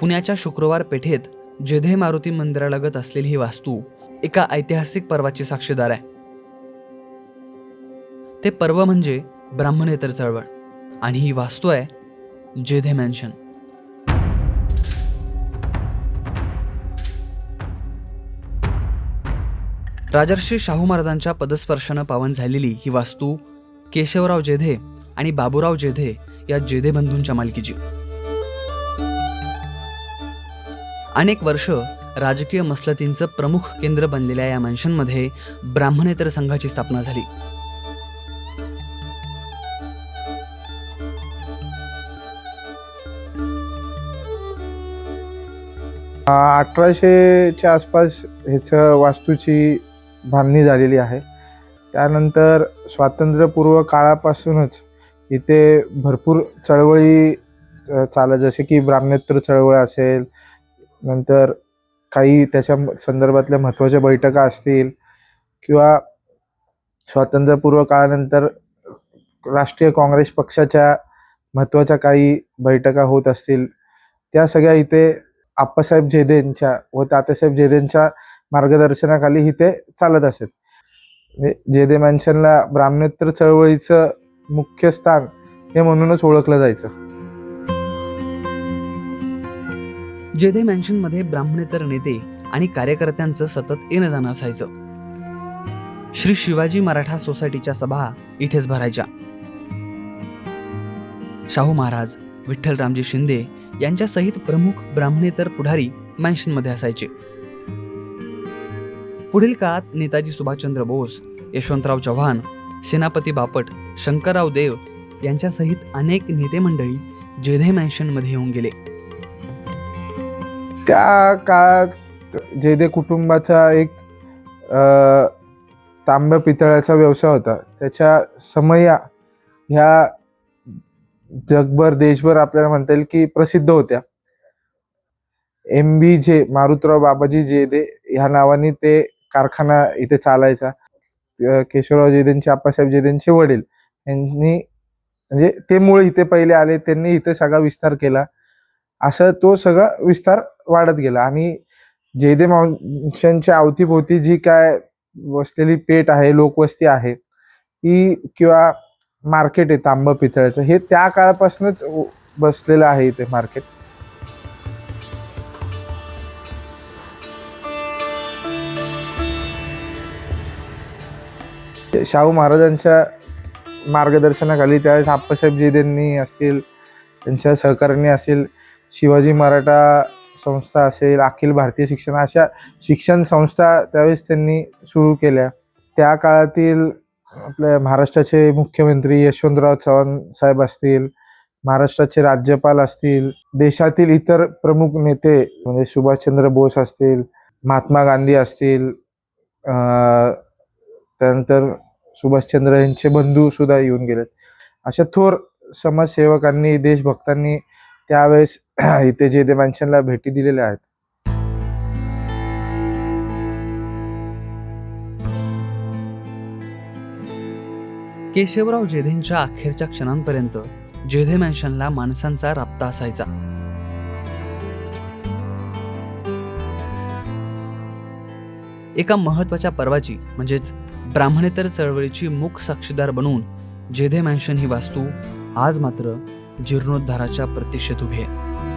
पुण्याच्या शुक्रवार पेठेत जेधे मारुती मंदिरालगत असलेली ही वास्तू एका ऐतिहासिक पर्वाची साक्षीदार आहे. ते पर्व म्हणजे ब्राह्मणेतर चळवळ आणि ही वास्तू आहे जेधे मॅन्शन राजर्षी शाहू महाराजांच्या पदस्पर्शानं पावन झालेली ही वास्तू केशवराव जेधे आणि बाबूराव जेधे या जेधे बंधूंच्या मालकीची अनेक वर्ष राजकीय मसलतींचं प्रमुख केंद्र बनलेल्या या मॅन्शनमध्ये ब्राह्मणेतर संघाची स्थापना झाली. अठराशेच्या आसपास ह्याचं वास्तूची बांधणी झालेली आहे. त्यानंतर स्वातंत्र्यपूर्व काळापासूनच इथे भरपूर चळवळी च- चालत जसे की ब्राह्मणेतर चळवळ असेल नंतर काही त्याच्या संदर्भातल्या महत्त्वाच्या बैठका असतील किंवा स्वातंत्र्यपूर्व काळानंतर राष्ट्रीय काँग्रेस पक्षाच्या महत्त्वाच्या काही बैठका होत असतील त्या सगळ्या इथे आप्पासाहेब जेदेंच्या व तात्यासाहेब जेदेंच्या मार्गदर्शनाखाली इथे चालत असत म्हणजे जेदे मॅन्शनला ब्राह्मणोत्तर चळवळीचं मुख्य स्थान हे म्हणूनच ओळखलं जायचं. जेधे मॅन्शनमध्ये ब्राह्मणेतर नेते आणि कार्यकर्त्यांचं सतत येणं जाणं असायचं. श्री शिवाजी मराठा सोसायटीच्या सभा इथेच भरायच्या. शाहू महाराज विठ्ठलरामजी शिंदे यांच्यासहित प्रमुख ब्राह्मणेतर पुढारी मॅन्शनमध्ये असायचे. पुढील काळात नेताजी सुभाषचंद्र बोस यशवंतराव चव्हाण सेनापती बापट शंकरराव देव यांच्यासहित अनेक नेते मंडळी जेधे मॅन्शनमध्ये येऊन गेले. त्या काळात जेधे कुटुंबाचा एक तांब्या पितळाचा व्यवसाय होता. त्याच्या समया ह्या जगभर देशभर आपल्याला म्हणता येईल की प्रसिद्ध होत्या. एम बी जे मारुतराव बाबाजी जेदे ह्या नावाने ते कारखाना इथे चालायचा. केशवराव जेदेंचे आप्पासाहेब जेदेंचे वडील. यांनी म्हणजे ते मूळ इथे पहिले आले त्यांनी इथे सगळा विस्तार केला. असं तो सगळा विस्तार वाढत गेला. आणि जयदेव मावशांच्या अवतीभोवती जी काय वसलेली पेठ आहे लोकवस्ती आहे ती किंवा मार्केट आहे तांब पितळाचं हे त्या काळापासूनच बसलेलं आहे इथे मार्केट. शाहू महाराजांच्या मार्गदर्शनाखाली त्यावेळेस आप्पासाहेब जेदेंनी असतील त्यांच्या सहकार्याने असेल शिवाजी मराठा संस्था असेल अखिल भारतीय शिक्षण अशा शिक्षण संस्था त्यावेळेस त्यांनी सुरू केल्या. त्या काळातील आपल्या महाराष्ट्राचे मुख्यमंत्री यशवंतराव चव्हाण साहेब असतील महाराष्ट्राचे राज्यपाल असतील देशातील इतर प्रमुख नेते म्हणजे सुभाषचंद्र बोस असतील महात्मा गांधी असतील त्यानंतर सुभाषचंद्र यांचे बंधू सुद्धा येऊन गेलेत. अशा थोर समाजसेवकांनी देशभक्तांनी त्यावेळेस इथे जे मॅन्शनला भेटी दिलेल्या आहेत. केशवराव जेधेंच्या अखेरच्या क्षणांपर्यंत जेधे मॅन्शनला माणसांचा राबता असायचा. एका महत्त्वाच्या पर्वाची म्हणजेच ब्राह्मणेतर चळवळीची मुख साक्षीदार बनून जेधे मॅन्शन ही वास्तू आज मात्र जीर्णोद्धाराच्या प्रतीक्षेत उभी आहे.